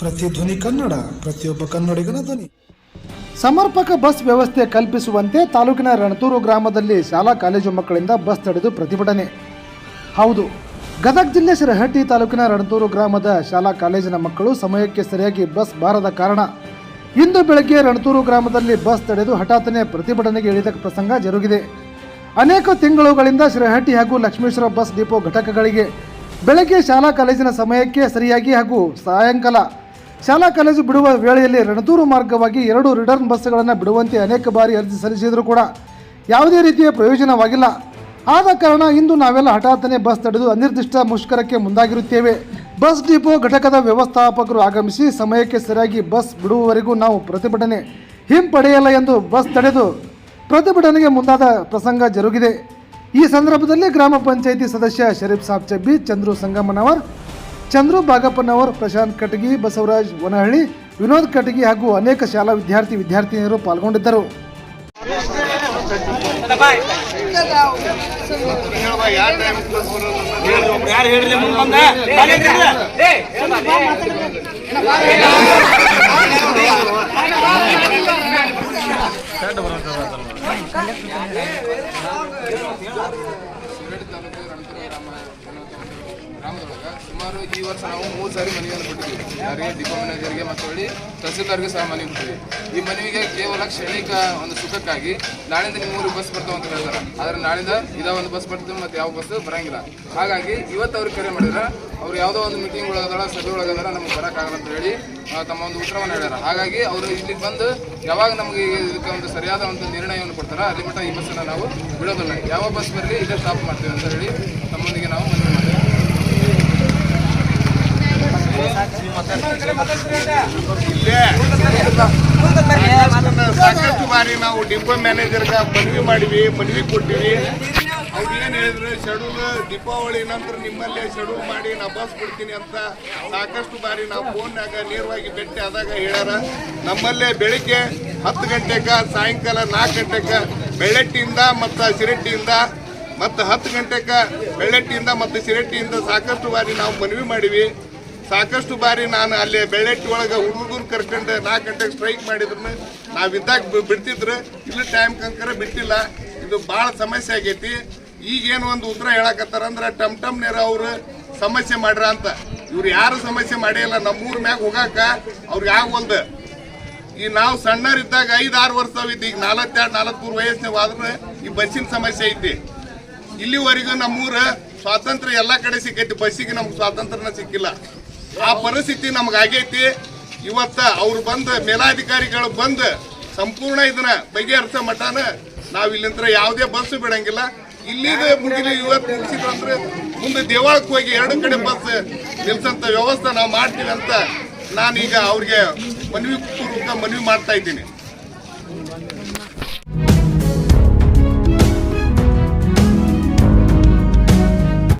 ಪ್ರತಿಧ್ವನಿ ಕನ್ನಡ, ಪ್ರತಿಯೊಬ್ಬ ಕನ್ನಡಿಗನ ಧ್ವನಿ. ಸಮರ್ಪಕ ಬಸ್ ವ್ಯವಸ್ಥೆ ಕಲ್ಪಿಸುವಂತೆ ತಾಲೂಕಿನ ರಣತೂರು ಗ್ರಾಮದಲ್ಲಿ ಶಾಲಾ ಕಾಲೇಜು ಮಕ್ಕಳಿಂದ ಬಸ್ ತಡೆದು ಪ್ರತಿಭಟನೆ. ಹೌದು, ಗದಗ ಜಿಲ್ಲೆ ಶಿರಹಟ್ಟಿ ತಾಲೂಕಿನ ರಣತೂರು ಗ್ರಾಮದ ಶಾಲಾ ಕಾಲೇಜಿನ ಮಕ್ಕಳು ಸಮಯಕ್ಕೆ ಸರಿಯಾಗಿ ಬಸ್ ಬಾರದ ಕಾರಣ. ಇಂದು ಬೆಳಗ್ಗೆ ರಣತೂರು ಗ್ರಾಮದಲ್ಲಿ ಬಸ್ ತಡೆದು ಹಠಾತ್ತನೆ ಪ್ರತಿಭಟನೆಗೆ ಇಳಿದ ಪ್ರಸಂಗ ಜರುಗಿದೆ. ಅನೇಕ ತಿಂಗಳುಗಳಿಂದ ಶಿರಹಟ್ಟಿ ಹಾಗೂ ಲಕ್ಷ್ಮೇಶ್ವರ ಬಸ್ ಡಿಪೋ ಘಟಕಗಳಿಗೆ, ಬೆಳಗ್ಗೆ ಶಾಲಾ ಕಾಲೇಜಿನ ಸಮಯಕ್ಕೆ ಸರಿಯಾಗಿ ಹಾಗೂ ಸಾಯಂಕಾಲ ಶಾಲಾ ಕಾಲೇಜು ಬಿಡುವ ವೇಳೆಯಲ್ಲಿ ರಣದೂರು ಮಾರ್ಗವಾಗಿ ಎರಡು ರಿಟರ್ನ್ ಬಸ್ಗಳನ್ನು ಬಿಡುವಂತೆ ಅನೇಕ ಬಾರಿ ಅರ್ಜಿ ಸಲ್ಲಿಸಿದರೂ ಕೂಡ ಯಾವುದೇ ರೀತಿಯ ಪ್ರಯೋಜನವಾಗಿಲ್ಲ. ಆದ ಕಾರಣ ಇಂದು ನಾವೆಲ್ಲ ಹಠಾತ್ತನೆ ಬಸ್ ತಡೆದು ಅನಿರ್ದಿಷ್ಟ ಮುಷ್ಕರಕ್ಕೆ ಮುಂದಾಗಿರುತ್ತೇವೆ. ಬಸ್ ಡಿಪೋ ಘಟಕದ ವ್ಯವಸ್ಥಾಪಕರು ಆಗಮಿಸಿ ಸಮಯಕ್ಕೆ ಸರಿಯಾಗಿ ಬಸ್ ಬಿಡುವವರೆಗೂ ನಾವು ಪ್ರತಿಭಟನೆ ಹಿಂಪಡೆಯಲ್ಲ ಎಂದು ಬಸ್ ತಡೆದು ಪ್ರತಿಭಟನೆಗೆ ಮುಂದಾದ ಪ್ರಸಂಗ ಜರುಗಿದೆ. ಈ ಸಂದರ್ಭದಲ್ಲಿ ಗ್ರಾಮ ಪಂಚಾಯಿತಿ ಸದಸ್ಯ ಶರೀಫ್ ಸಾಬ್ ಚಬ್ಬಿ, ಚಂದ್ರು ಸಂಗಮನವರ್ ಚಂದ್ರು ಬಾಗಪ್ಪನವರ್ ಪ್ರಶಾಂತ್ ಕಟಗಿ ಬಸವರಾಜ್ ವನಹಳ್ಳಿ ವಿನೋದ್ ಕಟಗಿ ಹಾಗೂ ಅನೇಕ ಶಾಲಾ ವಿದ್ಯಾರ್ಥಿ ವಿದ್ಯಾರ್ಥಿನಿಯರು ಪಾಲ್ಗೊಂಡಿದ್ದರು. ಸುಮಾರು ಈ ವರ್ಷ ನಾವು ಮೂರು ಸಾರಿ ಮನವಿಯನ್ನು ಕೊಟ್ಟಿದ್ದೀವಿ ಯಾರಿಗೆ ಡಿಪೋ ಮ್ಯಾನೇಜರ್ಗೆ ಮತ್ತು ಹೇಳಿ ತಹಸೀಲ್ದಾರ್ಗೆ ಸಹ ಮನವಿ ಕೊಟ್ಟಿದ್ದೀವಿ ಈ ಮನವಿಗೆ ಕೇವಲ ಕ್ಷಣಿಕ ಒಂದು ಸುಖಕ್ಕಾಗಿ ನಾಳಿಂದ ಮೂರು ಬಸ್ ಬರ್ತಾವ ಅಂತ ಹೇಳ್ತಾರೆ. ಆದರೆ ನಾಳಿಂದ ಇದ ಒಂದು ಬಸ್ ಬರ್ತದೆ ಮತ್ತೆ ಯಾವ ಬಸ್ ಬರಂಗಿಲ್ಲ. ಹಾಗಾಗಿ ಇವತ್ತು ಅವ್ರಿಗೆ ಕರೆ ಮಾಡಿದ್ರೆ, ಅವ್ರು ಯಾವುದೋ ಒಂದು ಮೀಟಿಂಗ್ ಒಳಗದಾರ, ಸಭೆ ಒಳಗದಾರ ನಮ್ಗೆ ಬರೋಕ್ಕಾಗಲ್ಲ ಅಂತ ಹೇಳಿ ತಮ್ಮ ಒಂದು ಉತ್ತರವನ್ನು ಹೇಳ್ಯಾರ ಹಾಗಾಗಿ ಅವರು ಇಲ್ಲಿಗೆ ಬಂದು ಯಾವಾಗ ನಮಗೆ ಇದಕ್ಕೆ ಒಂದು ಸರಿಯಾದ ಒಂದು ನಿರ್ಣಯವನ್ನು ಕೊಡ್ತಾರೆ, ಅಲ್ಲಿ ಮಟ್ಟ ಈ ಬಸ್ಸನ್ನು ನಾವು ಬಿಡೋದಿಲ್ಲ. ಯಾವ ಬಸ್ ಬರಲಿ, ಇದೇ ಸ್ಟಾಪ್ ಮಾಡ್ತೀವಿ ಅಂತ ಹೇಳಿ ತಮ್ಮೊಂದಿಗೆ ನಾವು ಮನವಿ ಮಾಡ್ತೇವೆ ಸಾಕಷ್ಟು ಬಾರಿ ನಾವು ಡಿಪೋ ಮ್ಯಾನೇಜರ್ಗ ಮನವಿ ಮಾಡಿವಿ, ಮನವಿ ಕೊಟ್ಟಿವಿ. ಅವ್ರು ಏನು ಹೇಳಿದ್ರು, ಶೆಡ್ಯೂಲ್ ದೀಪಾವಳಿ ನಂತರ ನಿಮ್ಮಲ್ಲೇ ಶೆಡ್ಯೂಲ್ ಮಾಡಿ, ನಾ ಬಸ್ ಬಿಡ್ತೀನಿ ಅಂತ ಸಾಕಷ್ಟು ಬಾರಿ ನಾವು ಫೋನ್ಯಾಗ ನೇರವಾಗಿ ಭೇಟಿ ಆದಾಗ ಹೇಳ್ಯಾರ. ನಮ್ಮಲ್ಲೇ ಬೆಳಿಗ್ಗೆ ಹತ್ತು ಗಂಟೆಗ ಸಾಯಂಕಾಲ ನಾಲ್ಕು ಗಂಟೆಗ ಬೆಳ್ಳಟ್ಟಿಯಿಂದ ಮತ್ತು ಸಿರಟ್ಟಿಯಿಂದ ಮತ್ತು ಹತ್ತು ಗಂಟೆಗ ಬೆಳ್ಳಟ್ಟಿಯಿಂದ ಮತ್ತು ಸಿರಟ್ಟಿಯಿಂದ ಸಾಕಷ್ಟು ಬಾರಿ ನಾವು ಮನವಿ ಮಾಡಿವಿ. ಸಾಕಷ್ಟು ಬಾರಿ ನಾನು ಅಲ್ಲಿ ಬೆಳ್ಳಟ್ಟಿ ಒಳಗೆ ಹುಡುಗರು ಕರ್ಕೊಂಡು ನಾಲ್ಕು ಗಂಟೆಗೆ ಸ್ಟ್ರೈಕ್ ಮಾಡಿದ್ರು ನಾವಿದ್ದಾಗ ಬಿ- ಬಿಡ್ತಿದ್ರು. ಇಲ್ಲಿ ಟೈಮ್ ಕಂಕರ ಬಿಟ್ಟಿಲ್ಲ. ಇದು ಭಾಳ ಸಮಸ್ಯೆ ಆಗೈತಿ. ಈಗೇನು ಒಂದು ಉತ್ತರ ಹೇಳಕತ್ತಾರ ಅಂದ್ರೆ ಟಮ್ ಟಮ್ ನೇರ ಅವರು ಸಮಸ್ಯೆ ಮಾಡ್ರ ಅಂತ. ಇವ್ರು ಯಾರು ಸಮಸ್ಯೆ ಮಾಡಿಲ್ಲ ನಮ್ಮೂರ ಮ್ಯಾಗ ಹೋಗಾಕ ಅವ್ರಿಗೆ ಆಗವಲ್ದು. ಈ ನಾವು ಸಣ್ಣರಿದ್ದಾಗ ಐದು, ಆರು ವರ್ಷ ಇದ್ದು. ಈಗ ನಾಲ್ಕೆರಡು ನಾಲ್ಕು ವಯಸ್ಸಿನ ಆದ್ರೆ ಈ ಬಸ್ಸಿನ ಸಮಸ್ಯೆ ಐತಿ. ಇಲ್ಲಿವರೆಗೂ ನಮ್ಮೂರ ಸ್ವಾತಂತ್ರ್ಯ ಎಲ್ಲ ಕಡೆ ಸಿಕ್ಕೈತಿ. ಬಸ್ಸಿಗೆ ನಮ್ಗೆ ಸ್ವಾತಂತ್ರ್ಯನ ಸಿಕ್ಕಿಲ್ಲ. ಆ ಪರಿಸ್ಥಿತಿ ನಮ್ಗೆ ಆಗೈತಿ ಇವತ್ತ ಅವ್ರು ಬಂದ ಮೇಲಾಧಿಕಾರಿಗಳು ಬಂದು ಸಂಪೂರ್ಣ ಇದನ್ನ ಬಗೆಹರಿಸ ಮಠನ ನಾವು ಇಲ್ಲಿಂದ್ರ ಯಾವುದೇ ಬಸ್ ಬಿಡಂಗಿಲ್ಲ. ಇಲ್ಲಿದ ಮುಗಿಲಿ ಇವತ್ತು ಮುಗಿಸಿದ್ರೆ ಮುಂದೆ ದೇವಾಳಕ್ಕೆ ಹೋಗಿ ಎರಡು ಕಡೆ ಬಸ್ ನಿಲ್ಸಂತ ವ್ಯವಸ್ಥೆ ನಾವು ಮಾಡ್ತೀವಿ ಅಂತ ನಾನೀಗ ಅವ್ರಿಗೆ ಮನವಿ ಪೂರ್ವಕ ಮನವಿ ಮಾಡ್ತಾ ಇದ್ದೀನಿ.